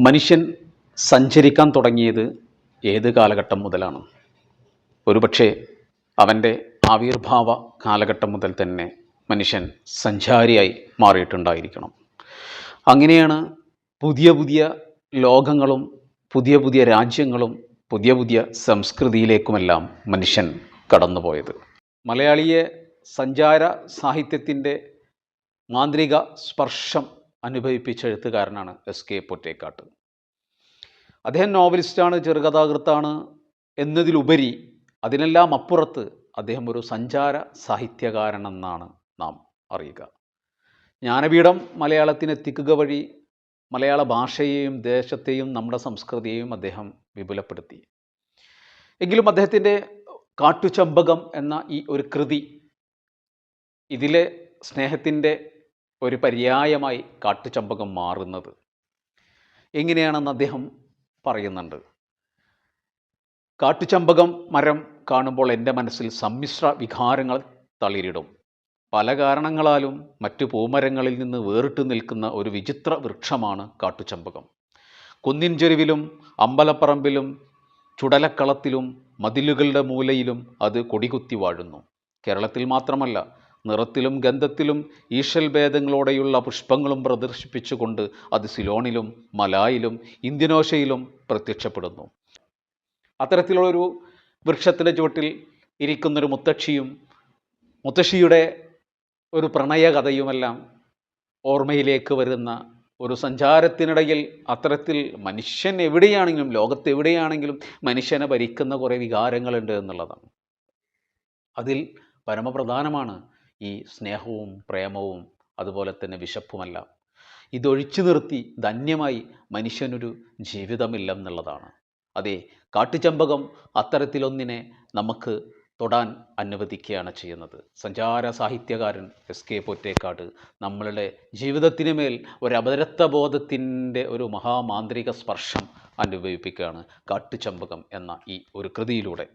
മനുഷ്യൻ സഞ്ചരിക്കാൻ തുടങ്ങിയത് ഏത് കാലഘട്ടം മുതലാണ്? ഒരുപക്ഷെ അവന്റെ ആവിർഭാവ കാലഘട്ടം മുതൽ തന്നെ മനുഷ്യൻ സഞ്ചാരിയായി മാറിയിട്ടുണ്ടായിരിക്കണം. അങ്ങനെയാണ് പുതിയ പുതിയ ലോകങ്ങളും പുതിയ പുതിയ രാജ്യങ്ങളും പുതിയ പുതിയ സംസ്കൃതിയിലേക്കുമെല്ലാം മനുഷ്യൻ കടന്നുപോയത്. മലയാളിയെ സഞ്ചാര സാഹിത്യത്തിന്റെ മാന്ത്രിക സ്പർശം അനുഭവിപ്പിച്ച എഴുത്തുകാരനാണ് എസ് കെ പൊറ്റേക്കാട്ട്. അദ്ദേഹം നോവലിസ്റ്റാണ് ചെറുകഥാകൃത്താണ് എന്നതിലുപരി അതിനെല്ലാം അപ്പുറത്ത് അദ്ദേഹം ഒരു സഞ്ചാര സാഹിത്യകാരനെന്നാണ് നാം അറിയുക. ജ്ഞാനപീഠം മലയാളത്തിന് എത്തിക്കുക വഴി മലയാള ഭാഷയെയും ദേശത്തെയും നമ്മുടെ സംസ്കൃതിയെയും അദ്ദേഹം വിപുലപ്പെടുത്തി. എങ്കിലും അദ്ദേഹത്തിന്റെ കാട്ടുചമ്പകം എന്ന ഈ ഒരു കൃതി ഇതിലെ സ്നേഹത്തിന്റെ ഒരു പര്യായമായി കാട്ടുചമ്പകം മാറുന്നത്. എങ്ങനെയാണെന്ന് അദ്ദേഹം പറയുന്നുണ്ട്. കാട്ടുചമ്പകം മരം കാണുമ്പോൾ എന്റെ മനസ്സിൽ സമ്മിശ്ര വികാരങ്ങൾ തളിരിടും. പല കാരണങ്ങളാലും മറ്റു പൂമരങ്ങളിൽ നിന്ന് വേറിട്ട് നിൽക്കുന്ന ഒരു വിചിത്ര വൃക്ഷമാണ് കാട്ടുചമ്പകം. കുന്നിൻ ചെരുവിലും അമ്പലപ്പറമ്പിലും ചുടലക്കളത്തിലും മതിലുകളുടെ മൂലയിലും അത് കൊടികുത്തി വാഴുന്നു. കേരളത്തിൽ മാത്രമല്ല നിറത്തിലും ഗന്ധത്തിലും ഈശൽ ഭേദങ്ങളോടെയുള്ള പുഷ്പങ്ങളും പ്രദർശിപ്പിച്ചുകൊണ്ട് അത് സിലോണിലും മലായിലും ഇന്ത്യനോഷയിലും പ്രത്യക്ഷപ്പെടുന്നു. അത്തരത്തിലുള്ളൊരു വൃക്ഷത്തിന്റെ ചുവട്ടിൽ ഇരിക്കുന്നൊരു മുത്തശ്ശിയും മുത്തശ്ശിയുടെ ഒരു പ്രണയകഥയുമെല്ലാം ഓർമ്മയിലേക്ക് വരുന്ന ഒരു സഞ്ചാരത്തിനിടയിൽ അത്തരത്തിൽ മനുഷ്യൻ എവിടെയാണെങ്കിലും ലോകത്ത് എവിടെയാണെങ്കിലും മനുഷ്യനെ ഭരിക്കുന്ന കുറേ വികാരങ്ങളുണ്ട് എന്നുള്ളതാണ്. അതിൽ പരമപ്രധാനമാണ് ഈ സ്നേഹവും പ്രേമവും അതുപോലെ തന്നെ വിശപ്പുമല്ല ഇതൊഴിച്ചു നിർത്തി ധന്യമായി മനുഷ്യനൊരു ജീവിതമില്ലെന്നുള്ളതാണ്. അതെ കാട്ടുചമ്പകം അത്തരത്തിലൊന്നിനെ നമുക്ക് തൊടാൻ അനുവദിക്കുകയാണ് ചെയ്യുന്നത്. സഞ്ചാര സാഹിത്യകാരൻ എസ് കെ പൊറ്റേക്കാട് നമ്മളുടെ ജീവിതത്തിന് മേൽ ഒരു അപരത്വബോധത്തിന്റെ ഒരു മഹാമാന്ത്രിക സ്പർശം അനുഭവിപ്പിക്കുകയാണ് കാട്ടുചമ്പകം എന്ന ഈ ഒരു കൃതിയിലൂടെ.